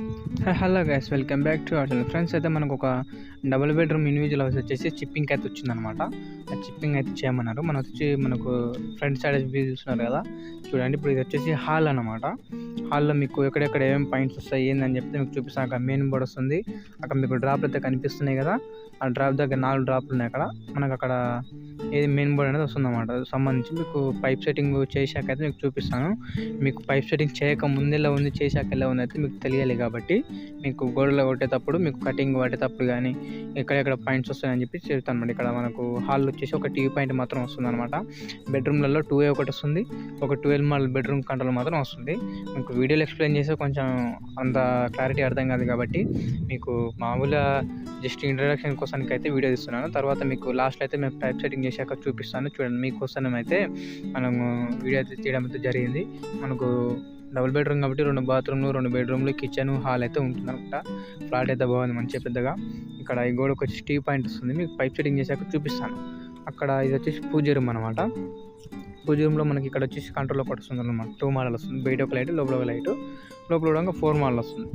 Hi hello guys welcome back to our friends అయితే మనకు ఒక డబుల్ బెడ్రూమ్ ఇండివిజువల్ హౌస్ వచ్చేసి చిప్పింగ్ అయితే వచ్చిందనమాట ఆ చిప్పింగ్ అయితే చేయమన్నారు. మనం వచ్చి మనకు ఫ్రంట్ సైడ్ వ్యూ చూస్తున్నారు కదా. చూడండి ఇప్పుడు ఇది వచ్చేసి హాల్ అనమాట హాల్లో మీకు ఎక్కడెక్కడ ఏమేమి పాయింట్స్ వస్తాయి ఏందని చెప్తే మీకు చూపిస్తాను. అక్కడ మెయిన్ బోర్డ్ వస్తుంది. అక్కడ మీకు డ్రాప్లు అయితే కనిపిస్తున్నాయి కదా. ఆ డ్రాప్ దగ్గర నాలుగు డ్రాప్లు ఉన్నాయి అక్కడ. మనకు అక్కడ ఏది మెయిన్ బోర్డ్ అనేది వస్తుందన్నమాట. సంబంధించి మీకు పైప్ సెట్టింగ్ చేశాక అయితే మీకు చూపిస్తాను. మీకు పైప్ సెట్టింగ్ చేయక ముందెలా ఉంది చేశాక ఎలా ఉంది అయితే మీకు తెలియాలి కాబట్టి కాబట్టి మీకు గోడలో కొట్టేటప్పుడు మీకు కటింగ్ పట్టేటప్పుడు కానీ ఎక్కడెక్కడ పాయింట్స్ వస్తాయని చెప్పి చెప్తాను అనమాట ఇక్కడ మనకు హాల్ వచ్చేసి ఒక టీవీ పాయింట్ మాత్రం వస్తుంది అనమాట బెడ్రూమ్లలో టూ ఏ ఒకటి వస్తుంది. ఒక ట్వెల్వ్ మాల్ బెడ్రూమ్ కంట్రోల్ మాత్రం వస్తుంది. మీకు వీడియోలో ఎక్స్ప్లెయిన్ చేస్తే కొంచెం అంత క్లారిటీ అర్థం కాదు కాబట్టి మీకు మామూలుగా జస్ట్ ఇంట్రడక్షన్ కోసానికి అయితే వీడియో తీస్తున్నాను. తర్వాత మీకు లాస్ట్లో అయితే మేము టైప్ సెట్టింగ్ చేశాక చూపిస్తాను. చూడండి మీకోసం అయితే మనము వీడియో అయితే తీయడం అయితే జరిగింది. మనకు డబుల్ బెడ్రూమ్ కాబట్టి రెండు బాత్రూమ్లు రెండు బెడ్రూమ్లు కిచెన్ హాల్ అయితే ఉంటుంది అనమాట ఫ్లాట్ అయితే బాగుంది మంచిగా పెద్దగా. ఇక్కడ ఈ గోడకు వచ్చి టీ పాయింట్ వస్తుంది. మీకు పైప్ సెట్టింగ్ చేశాక చూపిస్తాను. అక్కడ ఇది వచ్చేసి పూజ రూమ్ అనమాట పూజ రూమ్లో మనకి ఇక్కడ వచ్చేసి కంట్రోల్ ఒకటి వస్తుంది అనమాట టూ మోడల్ వస్తుంది. బయట ఒక లైట్ లోపల ఒక లైట్. లోపల కూడా ఫోర్ మోడల్ వస్తుంది.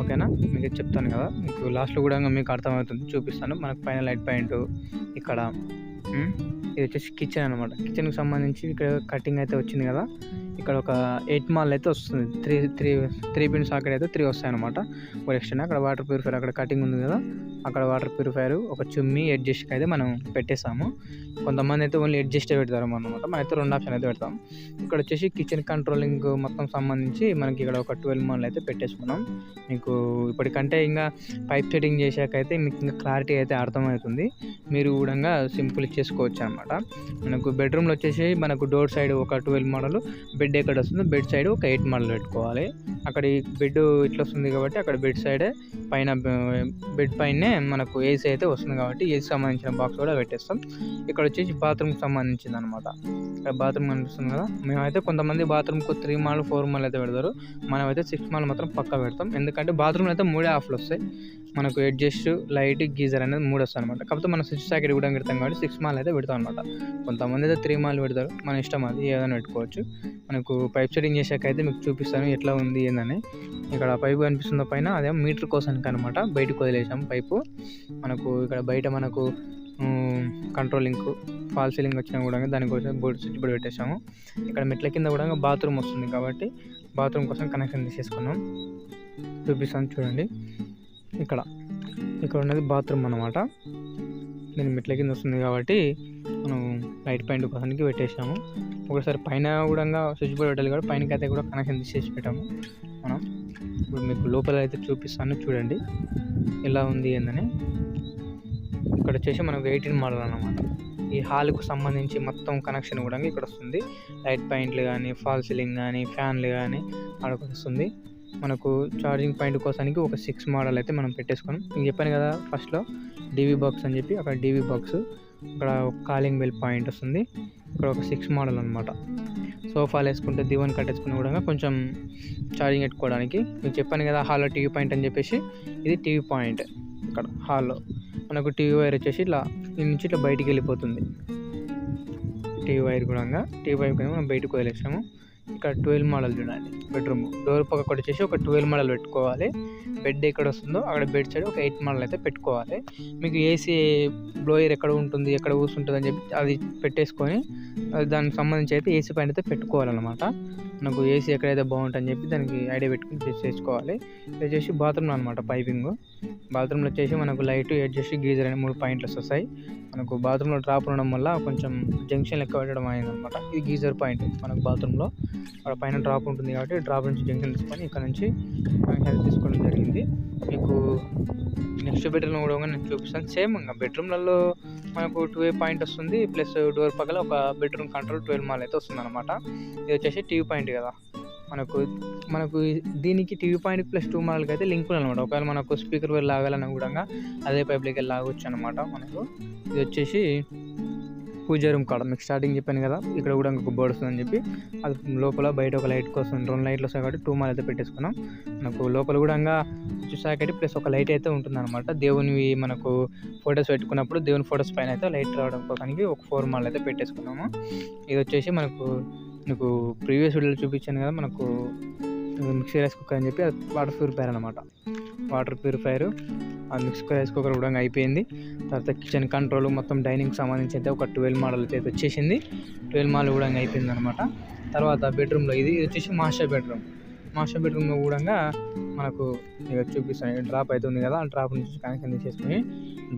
ఓకేనా? మీకు చెప్తాను కదా. మీకు లాస్ట్లో కూడా మీకు అర్థమవుతుంది. చూపిస్తాను. మనకు పైన లైట్ పాయింట్ ఇక్కడ ఇది వచ్చేసి కిచెన్ అనమాట కిచెన్కి సంబంధించి ఇక్కడ కటింగ్ అయితే వచ్చింది కదా. ఇక్కడ ఒక ఎయిట్ మాల్ అయితే వస్తుంది. Three three three pin socket అయితే త్రీ వస్తాయి అనమాట ఒక ఎక్స్టెండ్ అక్కడ వాటర్ ప్యూరిఫైర్ అక్కడ కటింగ్ ఉంది కదా. అక్కడ వాటర్ ప్యూరిఫైర్ ఒక చుమ్మి అడ్జస్ట్కి అయితే మనం పెట్టేసాము కొంతమంది అయితే ఓన్లీ అడ్జస్ట్ పెడతారు అనమాట మనం అయితే రెండు ఆప్షన్ అయితే పెడతాం. ఇక్కడ వచ్చేసి కిచెన్ కంట్రోలింగ్ మొత్తం సంబంధించి మనకి ఇక్కడ ఒక ట్వెల్వ్ మాల్ అయితే పెట్టేసుకున్నాం. మీకు ఇప్పటికంటే ఇంకా పైప్ సెట్టింగ్ చేశాక అయితే మీకు ఇంకా క్లారిటీ అయితే అర్థమవుతుంది. మీరు కూడా సింపుల్ చేసుకోవచ్చు అనమాట మనకు బెడ్రూమ్లో వచ్చేసి మనకు డోర్ సైడ్ ఒక ట్వెల్వ్ మోడల్ బెడ్ ఎక్కడ వస్తుందో బెడ్ సైడ్ ఒక ఎయిట్ మోడల్ పెట్టుకోవాలి. అక్కడ బెడ్ ఇట్లా వస్తుంది కాబట్టి అక్కడ బెడ్ సైడే పైన బెడ్ పైనే మనకు ఏసీ అయితే వస్తుంది కాబట్టి ఏసీ సంబంధించిన బాక్స్ కూడా పెట్టేస్తాం. ఇక్కడ వచ్చేసి బాత్రూమ్కి సంబంధించింది అనమాట ఇక్కడ బాత్రూమ్ కనిపిస్తుంది కదా? మేమైతే కొంతమంది బాత్రూమ్కు త్రీ మాల్ ఫోర్ మాల్ అయితే పెడతారు. మనం అయితే సిక్స్ మాల్ మాత్రం పక్కా పెడతాం. ఎందుకంటే బాత్రూమ్ అయితే మూడే ఆఫ్లు వస్తాయి. మనకు అడ్జస్ట్ లైట్ గీజర్ అనేది మూడు వస్తాయి అనమాట కాకపోతే మనం స్విచ్ సాకెట్ కూడా పెడతాం కాబట్టి సిక్స్ మాల్ అయితే పెడతాం అనమాట కొంతమంది అయితే త్రీ మాల్ పెడతారు. మన ఇష్టం అది ఏదైనా పెట్టుకోవచ్చు. మనకు పైప్ సెట్టింగ్ చేశాక అయితే మీకు చూపిస్తాను ఎట్లా ఉంది ఏందని. ఇక్కడ పైపు కనిపిస్తుందో పైన అదే మీటర్ కోసానికి అనమాట బయటకు వదిలేసాం పైపు మనకు ఇక్కడ బయట మనకు కంట్రోలింగ్ ఫాల్ సీలింగ్ వచ్చినా కూడా దానికోసం బోర్డు స్విచ్ బోర్డు పెట్టేసాము ఇక్కడ మెట్ల కింద కూడా బాత్రూమ్ వస్తుంది కాబట్టి బాత్రూమ్ కోసం కనెక్షన్ తీసేసుకున్నాం. చూపిస్తాను చూడండి. ఇక్కడ ఇక్కడ ఉన్నది బాత్రూమ్ అనమాట నేను మెట్ల కింద వస్తుంది కాబట్టి మనం లైట్ పాయింట్ కోసానికి పెట్టేసాము. ఒకసారి పైన కూడా స్విచ్ బోర్డ్ పెట్టాలి కూడా పైనకి అయితే కూడా కనెక్షన్ తీసేసి పెట్టాము. మనం ఇప్పుడు మీకు లోపల అయితే చూపిస్తాను చూడండి. ఎలా ఉంది ఏందని. ఇక్కడ వచ్చేసి మనకు ఎయిటీన్ మోడల్ అనమాట ఈ హాల్కు సంబంధించి మొత్తం కనెక్షన్ కూడా ఇక్కడ వస్తుంది. లైట్ పాయింట్లు కానీ ఫాల్ సీలింగ్ కానీ ఫ్యాన్లు కానీ అక్కడికి వస్తుంది. మనకు ఛార్జింగ్ పాయింట్ కోసానికి ఒక సిక్స్ మోడల్ అయితే మనం పెట్టేసుకున్నాం. నేను చెప్పాను కదా ఫస్ట్లో డీవీ బాక్స్ అని చెప్పి అక్కడ డీవీ బాక్స్ ఇక్కడ ఒక కాలింగ్ బెల్ పాయింట్ వస్తుంది. ఇక్కడ ఒక సిక్స్ మోడల్ అనమాట సోఫాలు వేసుకుంటే దివాన్ కట్టేసుకుని కూడా కొంచెం ఛార్జింగ్ పెట్టుకోవడానికి. మీకు చెప్పాను కదా హాల్లో టీవీ పాయింట్ అని చెప్పేసి ఇది టీవీ పాయింట్ ఇక్కడ హాల్లో. మనకు టీవీ వైర్ వచ్చేసి ఇలా దీని నుంచి ఇట్లా బయటికి వెళ్ళిపోతుంది. టీవీ వైర్ కూడా టీవీ వైర్ కూడా మనం బయటకు వదిలేసాము ఇక్కడ ట్వెల్వ్ మోడల్ చూడండి. బెడ్రూమ్. డోర్ పక్క ఒకటి వచ్చేసి ఒక ట్వెల్వ్ మోడల్ పెట్టుకోవాలి. బెడ్ ఎక్కడ వస్తుందో అక్కడ బెడ్ సైడ్ ఒక ఎయిట్ మోడల్ అయితే పెట్టుకోవాలి. మీకు ఏసీ బ్లోయర్ ఎక్కడ ఉంటుంది ఎక్కడ కూర్చుంటుంది అని చెప్పి అది పెట్టేసుకొని అది దానికి సంబంధించి అయితే ఏసీ పైన అయితే పెట్టుకోవాలన్నమాట. మనకు ఏసీ ఎక్కడైతే బాగుంటుందని చెప్పి దానికి ఐడియా పెట్టుకుని చేసుకోవాలి. ఇది వచ్చేసి బాత్రూమ్ అనమాట పైపింగ్. బాత్రూమ్లో వచ్చేసి మనకు లైట్ అడ్జస్ట్ గీజర్ అనే మూడు పాయింట్లు వస్తాయి. మనకు బాత్రూంలో డ్రాప్ ఉండడం వల్ల కొంచెం జంక్షన్ లెక్క పెట్టడం అయిందనమాట ఇది గీజర్ పాయింట్ మనకు బాత్రూంలో అక్కడ పైన డ్రాప్ ఉంటుంది కాబట్టి డ్రాప్ నుంచి జంక్షన్ తీసుకొని ఇక్కడ నుంచి హెల్ప్ తీసుకోవడం జరిగింది. మీకు నెక్స్ట్ బెడ్రూమ్ కూడా నేను చూపిస్తాను. సేమ్ ఇంకా బెడ్రూమ్లలో మనకు టూ ఏ పాయింట్ వస్తుంది ప్లస్ డోర్ పక్కల ఒక బెడ్రూమ్ కంట్రోల్ ట్వెల్వ్ మాల్ అయితే వస్తుంది అనమాట ఇది వచ్చేసి టీవీ పాయింట్ కదా. మనకు మనకు దీనికి టీవీ పాయింట్ ప్లస్ టూ మాల్కి అయితే లింక్ అనమాట ఒకవేళ మనకు స్పీకర్ వైర్ లాగాలన్నా కూడా అదే పైప్లోకి వెళ్ళి లాగొచ్చు అనమాట మనకు. ఇది వచ్చేసి పూజ రూమ్ కాడ. మీకు స్టార్టింగ్ చెప్పాను కదా ఇక్కడ కూడా ఇంకొక బోర్డు వస్తుందని చెప్పి. అది లోపల బయట ఒక లైట్ కోసం రెండు లైట్లు వస్తాయి కాబట్టి టూ మాల్ అయితే పెట్టేసుకున్నాం. మనకు లోపల కూడా చూసాకటి ప్లస్ ఒక లైట్ అయితే ఉంటుంది అనమాట దేవునివి మనకు ఫొటోస్ పెట్టుకున్నప్పుడు దేవుని ఫొటోస్ పైన అయితే లైట్ రావడం కోసానికి ఒక ఫోర్ మాల్ అయితే పెట్టేసుకున్నాము. ఇది వచ్చేసి మనకు మీకు ప్రీవియస్ వీడియోలో చూపించాను కదా మనకు మిక్సీ రైస్ కుక్కర్ అని చెప్పి అది వాటర్ ప్యూరిఫైర్ అనమాట వాటర్ ప్యూరిఫైర్ ఆ మిక్సీ రైస్ కుక్కర్ కూడా అయిపోయింది. తర్వాత కిచెన్ కంట్రోల్ మొత్తం డైనింగ్ సంబంధించి అయితే ఒక ట్వెల్వ్ మోడల్ అయితే వచ్చేసింది. ట్వెల్వ్ మోడల్ కూడా అయిపోయింది అనమాట తర్వాత బెడ్రూమ్లో ఇది వచ్చేసి మాస్టర్ బెడ్రూమ్. మాస్టర్ బెడ్రూమ్లో కూడా మనకు ఇక చూపిస్తాను. డ్రాప్ అవుతుంది కదా ఆ డ్రాప్ నుంచి కనెక్షన్ తీసేసుకుని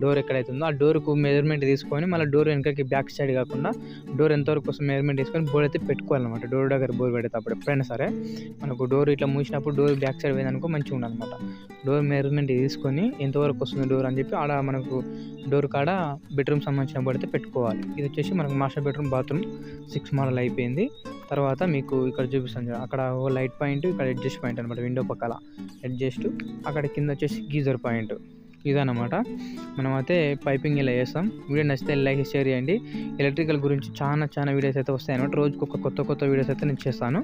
డోర్ ఎక్కడైతే ఉందో ఆ డోర్కు మెజర్మెంట్ తీసుకొని మళ్ళీ డోర్ వెనకకి బ్యాక్ సైడ్ కాకుండా డోర్ ఎంతవరకు కోసం మెజర్మెంట్ తీసుకొని బోర్డు అయితే పెట్టుకోవాలన్నమాట. డోర్ దగ్గర బోర్ పెడేటప్పుడు ఎప్పుడైనా సరే మనకు డోర్ ఇట్లా మూసినప్పుడు డోర్ బ్యాక్ సైడ్ పోయిందనుకో మంచిగా ఉండాలన్నమాట. డోర్ మెజర్మెంట్ తీసుకొని ఎంతవరకు వస్తుంది డోర్ అని చెప్పి ఆడ మనకు డోర్ కాడ బెడ్రూమ్ సంబంధించిన పడితే అయితే పెట్టుకోవాలి. ఇది వచ్చేసి మనకు master bedroom bathroom six model అయిపోయింది. తర్వాత మీకు ఇక్కడ చూపిస్తాను అక్కడ ఓ లైట్ పాయింట్ ఇక్కడ అడ్జస్ట్ పాయింట్ అనమాట విండో పక్కల. అడ్జస్ట్ అక్కడ కింద వచ్చేసి గీజర్ పాయింట్ ఇదన్నమాట. మనమైతే పైపింగ్ ఇలా చేస్తాం. వీడియో నచ్చితే లైక్ షేర్ చేయండి. ఎలక్ట్రికల్ గురించి చాలా చాలా వీడియోస్ అయితే వస్తాయి అనమాట రోజుకొక కొత్త కొత్త వీడియోస్ అయితే నేను చేస్తాను.